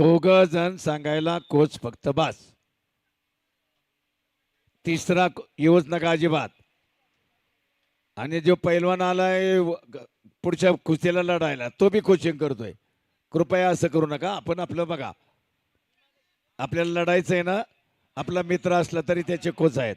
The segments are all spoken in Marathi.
दोघ जण सांगायला कोच फक्त बास. तिसरा येऊच नका अजिबात. आणि जो पैलवान आलाय पुढच्या कुस्तीला लढायला तो बी कोचिंग करतोय. कृपया असं करू नका आपण आपलं बघा. आपल्याला लढायचं आहे ना आपला मित्र असला तरी त्याचे कोच आहेत.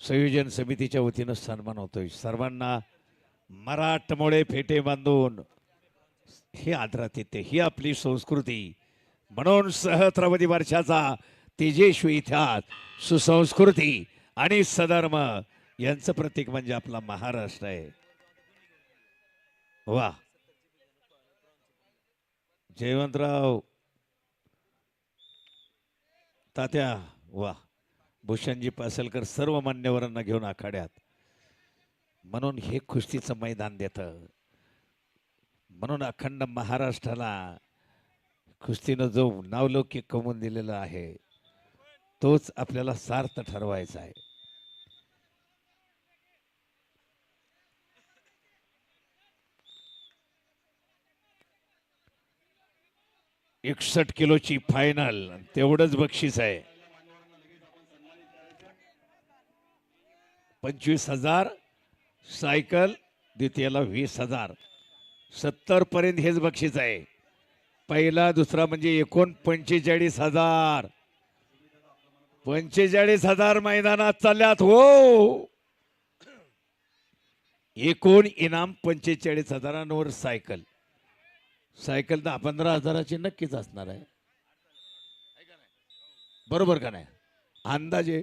संयोजन समितीच्या वतीनं सन्मान होतोय. सर्वांना मराठमोळे फेटे बांधून हे आदरात येते. ही आपली संस्कृती. म्हणून सहस्रावधी वर्षाचा तेजेश्वी इतिहास सुसंस्कृती आणि सधर्म यांचं प्रतीक म्हणजे आपला महाराष्ट्र आहे. वा. जयवंतराव तात्या वा. भूषणजी पासलकर सर्व मान्यवरांना घेऊन आखाड्यात. म्हणून हे कुस्तीचं मैदान देतं. म्हणून अखंड महाराष्ट्राला कुस्तीनं जो नावलौकिक कमवून दिलेला आहे तोच आपल्याला सार्थ ठरवायचा आहे. एकसठ किलोची फायनल तेवढंच बक्षीस आहे. पंचवीस हजार सायकल द्वितीयला वीस हजार. सत्तरपर्यंत हेच बक्षीस आहे. पहिला दुसरा म्हणजे एकूण पंचेचाळीस हजार. पंचेचाळीस हजार मैदानात चालल्यात हो. एकूण इनाम पंचेचाळीस हजारांवर सायकल. सायकल दहा पंधरा हजाराची नक्कीच असणार आहे. बरोबर का नाही? अंदाजे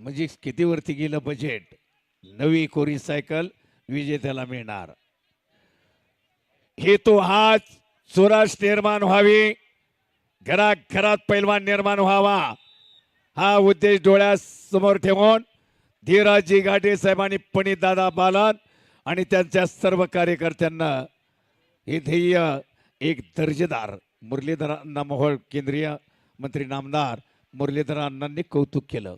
म्हणजे किती वरती गेलं बजेट नवी कोरी सायकल विजेत्याला मिळणार. हेतू हाच चोराश निर्माण व्हावी. घरात घरात पैलवान निर्माण व्हावा. हा उद्देश डोळ्यासमोर ठेवून धीराजी घाटे साहेबांनी पंडित दादा बालन आणि त्यांच्या सर्व कार्यकर्त्यांना हे ध्येय एक दर्जेदार मुरलीधर अण्णा मोहोळ केंद्रीय मंत्री नामदार मुरलीधर अण्णांनी कौतुक केलं.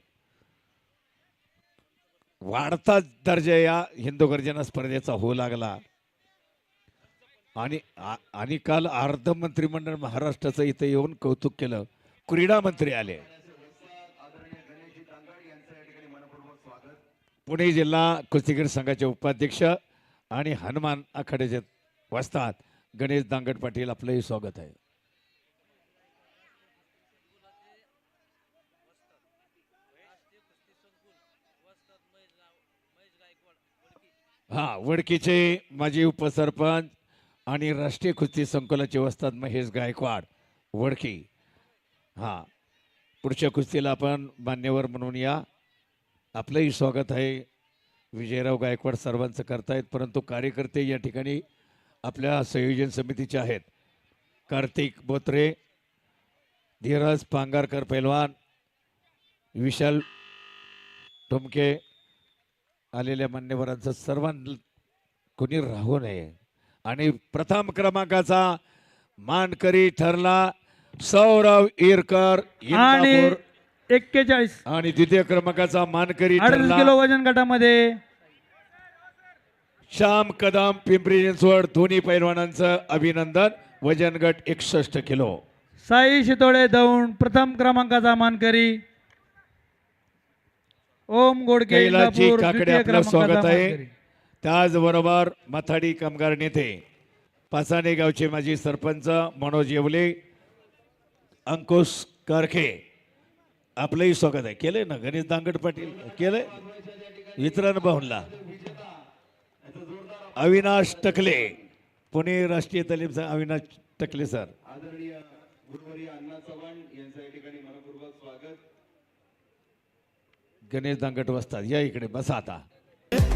वाढता दर्जा या हिंदू गर्जना स्पर्धेचा होऊ लागला. आणि आणि काल अर्ध मंत्रिमंडळ महाराष्ट्राचं इथं येऊन कौतुक केलं. क्रीडा मंत्री आले. पुणे जिल्हा कुस्तीगीर संघाचे उपाध्यक्ष आणि हनुमान आखाड्याचे वाचतात गणेश दांगड पाटील आपलंही स्वागत आहे. हा वडकीचे माजी उपसरपंच आणि राष्ट्रीय कुस्ती संकुलाचे वस्तात महेश गायकवाड वडकी. हा पुढच्या कुस्तीला आपण मान्यवर म्हणून या. आपलंही स्वागत आहे. विजयराव गायकवाड सर्वांचं करतायत परंतु कार्यकर्ते या ठिकाणी आपल्या संयोजन समितीचे आहेत. कार्तिक बोत्रे धीरज पांगारकर पैलवान विशाल ठुमके आलेल्या मान्यवरांचं सर्वांना कोणी राहू नये. आणि प्रथम क्रमांकाचा मानकरी ठरला सौरव इरकर आणि एक्केचाळीस. आणि द्वितीय क्रमांकाचा मानकरी अडतीस ठरला किलो वजन गटामध्ये. श्याम कदम पिंपरी चिंचवड दोन्ही पैलवानांचं अभिनंदन. वजन गट एकसष्ट किलो. साई शितोळे दौंड प्रथम क्रमांकाचा मानकरी. ओम गोडके कैलाची इंदापूर काकडे द्वितीय आपलं स्वागत आहे. मानकरी. त्याचबरोबर मथाडी कामगार नेते पासाणे गावचे माजी सरपंच मनोज येवले अंकुश करखे आपलंही स्वागत आहे. केलंय ना? गणेश दांगड पाटील केलंय? वितरण भाऊनला अविनाश टकले पुणे राष्ट्रीय तालीम संघ अविनाश टकले सर. आदरणीय गुरुवारी अण्णा चव्हाण यांचं या ठिकाणी मनपूर्वक स्वागत. गणेश दांगट वसतात. या इकडे बसा आता.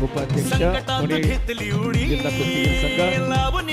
उपाध्यक्ष पुणे जिल्हा संघ.